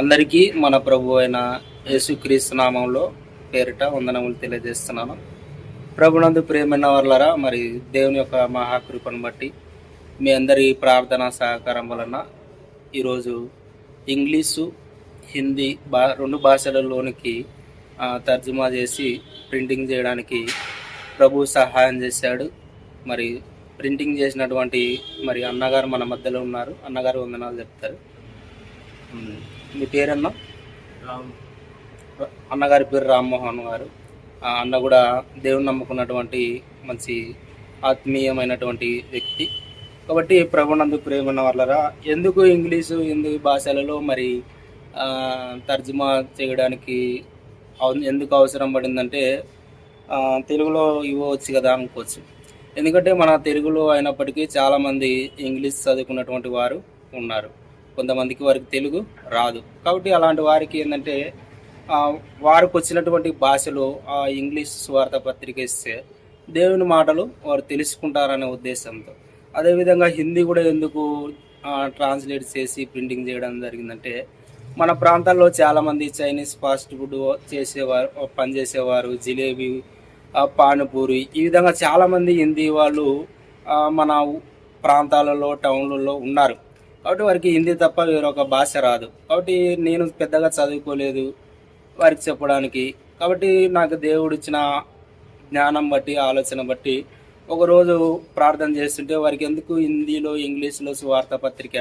అందరికీ మన ప్రభు అయిన యేసుక్రీస్తు నామంలో పేరిట వందనములు తెలియజేస్తున్నాను. ప్రభునందు ప్రేమైన వాళ్ళరా మరి దేవుని యొక్క మహాకృపను బట్టి మీ అందరి ప్రార్థన సహకారం వలన ఈరోజు ఇంగ్లీషు హిందీ బా రెండు భాషలలోనికి తర్జుమా చేసి ప్రింటింగ్ చేయడానికి ప్రభు సహాయం చేశాడు. మరి ప్రింటింగ్ చేసినటువంటి మరి అన్నగారు మన మధ్యలో ఉన్నారు. అన్నగారు వందనాలు చెప్తారు. మీ పేరన్నా? అన్నగారి పేరు రామ్మోహన్ గారు. ఆ అన్న కూడా దేవుని నమ్ముకున్నటువంటి మంచి ఆత్మీయమైనటువంటి వ్యక్తి. కాబట్టి ప్రభునందు ప్రేమ ఉన్న వాళ్ళరా ఎందుకు ఇంగ్లీషు హిందీ భాషలలో మరి తర్జుమా చేయడానికి ఎందుకు అవసరం పడిందంటే తెలుగులో ఇవ్వచ్చు కదా అనుకోవచ్చు. ఎందుకంటే మన తెలుగులో అయినప్పటికీ చాలామంది ఇంగ్లీష్ చదువుకున్నటువంటి వారు ఉన్నారు. కొంతమందికి వారికి తెలుగు రాదు. కాబట్టి అలాంటి వారికి ఏంటంటే వారికి వచ్చినటువంటి భాషలో ఆ ఇంగ్లీష్ వార్తాపత్రిక పత్రిక ఇస్తే దేవుని మాటలు వారు తెలుసుకుంటారనే ఉద్దేశంతో. అదేవిధంగా హిందీ కూడా ఎందుకు ట్రాన్స్లేట్ చేసి ప్రింటింగ్ చేయడం జరిగిందంటే మన ప్రాంతాల్లో చాలామంది చైనీస్ ఫాస్ట్ ఫుడ్ చేసేవారు పనిచేసేవారు జిలేబీ పానీపూరి ఈ విధంగా చాలామంది హిందీ వాళ్ళు మన ప్రాంతాలలో టౌన్లలో ఉన్నారు. కాబట్టి వారికి హిందీ తప్ప వేరొక భాష రాదు. కాబట్టి నేను పెద్దగా చదువుకోలేదు వారికి చెప్పడానికి. కాబట్టి నాకు దేవుడు ఇచ్చిన జ్ఞానం బట్టి ఆలోచన బట్టి ఒకరోజు ప్రార్థన చేస్తుంటే వారికి ఎందుకు హిందీలో ఇంగ్లీష్లో సువార్త పత్రిక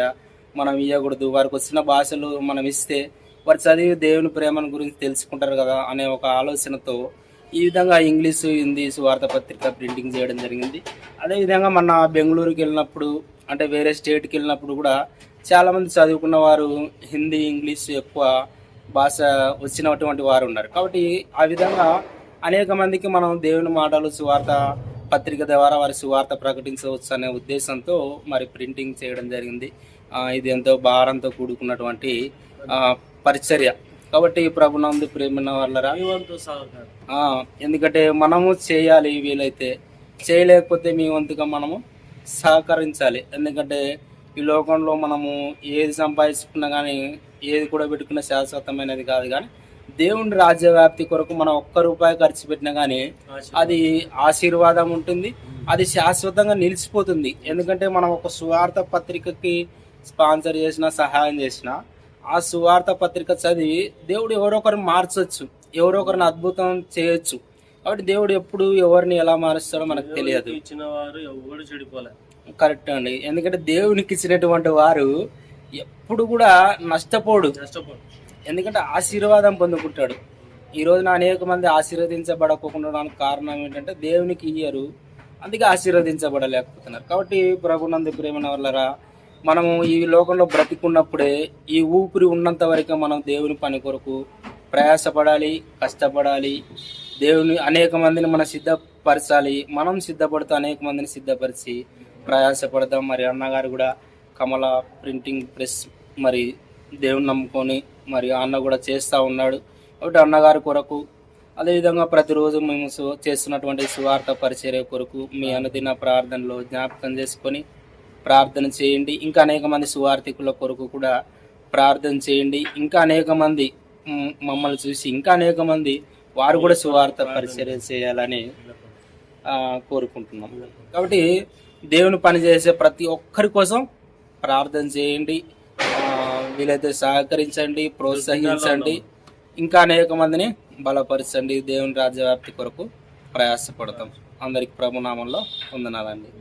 మనం ఇవ్వకూడదు వారికి వచ్చిన భాషలు మనం ఇస్తే వారు చదివి దేవుని ప్రేమను గురించి తెలుసుకుంటారు కదా అనే ఒక ఆలోచనతో ఈ విధంగా ఇంగ్లీషు హిందీ సువార్త పత్రిక ప్రింటింగ్ చేయడం జరిగింది. అదేవిధంగా మన బెంగళూరుకి వెళ్ళినప్పుడు అంటే వేరే స్టేట్కి వెళ్ళినప్పుడు కూడా చాలామంది చదువుకున్న వారు హిందీ ఇంగ్లీష్ ఎక్కువ భాష వచ్చినటువంటి వారు ఉన్నారు. కాబట్టి ఆ విధంగా అనేక మందికి మనం దేవుని మాటలు సువార్త పత్రిక ద్వారా వారి సువార్త ప్రకటించవచ్చు అనే ఉద్దేశంతో మరి ప్రింటింగ్ చేయడం జరిగింది. ఇది ఎంతో భారంతో కూడుకున్నటువంటి పరిచర్య. కాబట్టి ప్రభునందు ప్రేమన్న వాళ్ళరా? ఎందుకంటే మనము చేయాలి వీలైతే. చేయలేకపోతే మీ వంతుగా మనము సహకరించాలి. ఎందుకంటే ఈ లోకంలో మనము ఏది సంపాదించుకున్నా కానీ ఏది కూడా పెట్టుకున్న శాశ్వతమైనది కాదు కానీ దేవుని రాజ్య వ్యాప్తి కొరకు మనం ఒక్క రూపాయి ఖర్చు పెట్టినా కానీ అది ఆశీర్వాదం ఉంటుంది. అది శాశ్వతంగా నిలిచిపోతుంది. ఎందుకంటే మనం ఒక సువార్త పత్రికకి స్పాన్సర్ చేసిన సహాయం చేసిన ఆ సువార్త పత్రిక చదివి దేవుడు ఎవరో ఒకరిని మార్చొచ్చు. ఎవరో ఒకరిని అద్భుతం చేయొచ్చు. కాబట్టి దేవుడు ఎప్పుడు ఎవరిని ఎలా మారుస్తాడో మనకు తెలియదు. ఇచ్చిన వారు ఎవరు చెడిపోలే. కరెక్ట్ అండి. ఎందుకంటే దేవునికి ఇచ్చినటువంటి వారు ఎప్పుడు కూడా నష్టపోడు. కష్టపడు ఎందుకంటే ఆశీర్వాదం పొందుకుంటాడు. ఈ రోజున అనేక మంది ఆశీర్వదించబడకపోవడానికి కారణం ఏంటంటే దేవునికి ఇయ్యరు. అందుకే ఆశీర్వదించబడలేకపోతున్నారు. కాబట్టి ప్రభునందు ప్రేమన వల్లరా మనము ఈ లోకంలో బ్రతికున్నప్పుడే ఈ ఊపిరి ఉన్నంత వరకు మనం దేవుని పని కొరకు ప్రయాసపడాలి కష్టపడాలి దేవుని అనేక మందిని మనం సిద్ధపరచాలి. మనం సిద్ధపడుతూ అనేక మందిని సిద్ధపరిచి ప్రయాసపడదాం. మరి అన్నగారు కూడా కమల ప్రింటింగ్ ప్రెస్ మరి దేవుని నమ్ముకొని మరి అన్న కూడా చేస్తూ ఉన్నాడు. కాబట్టి అన్నగారి కొరకు అదేవిధంగా ప్రతిరోజు మేము చేస్తున్నటువంటి సువార్త పరిచర్య కొరకు మీ అనుదిన ప్రార్థనలో జ్ఞాపకం చేసుకొని ప్రార్థన చేయండి. ఇంకా అనేక మంది సువార్థికుల కొరకు కూడా ప్రార్థన చేయండి. ఇంకా అనేక మంది మమ్మల్ని చూసి ఇంకా అనేక మంది వారు కూడా సువార్త పరిచర్య చేయాలని కోరుకుంటున్నాం. కాబట్టి దేవుని పనిచేసే ప్రతి ఒక్కరి కోసం ప్రార్థన చేయండి. వీలైతే సహకరించండి ప్రోత్సహించండి ఇంకా అనేక మందిని బలపరచండి దేవుని రాజ్యవ్యాప్తి కొరకు ప్రయాసపడతాం. అందరికి ప్రభునామంలో వందనాలండి.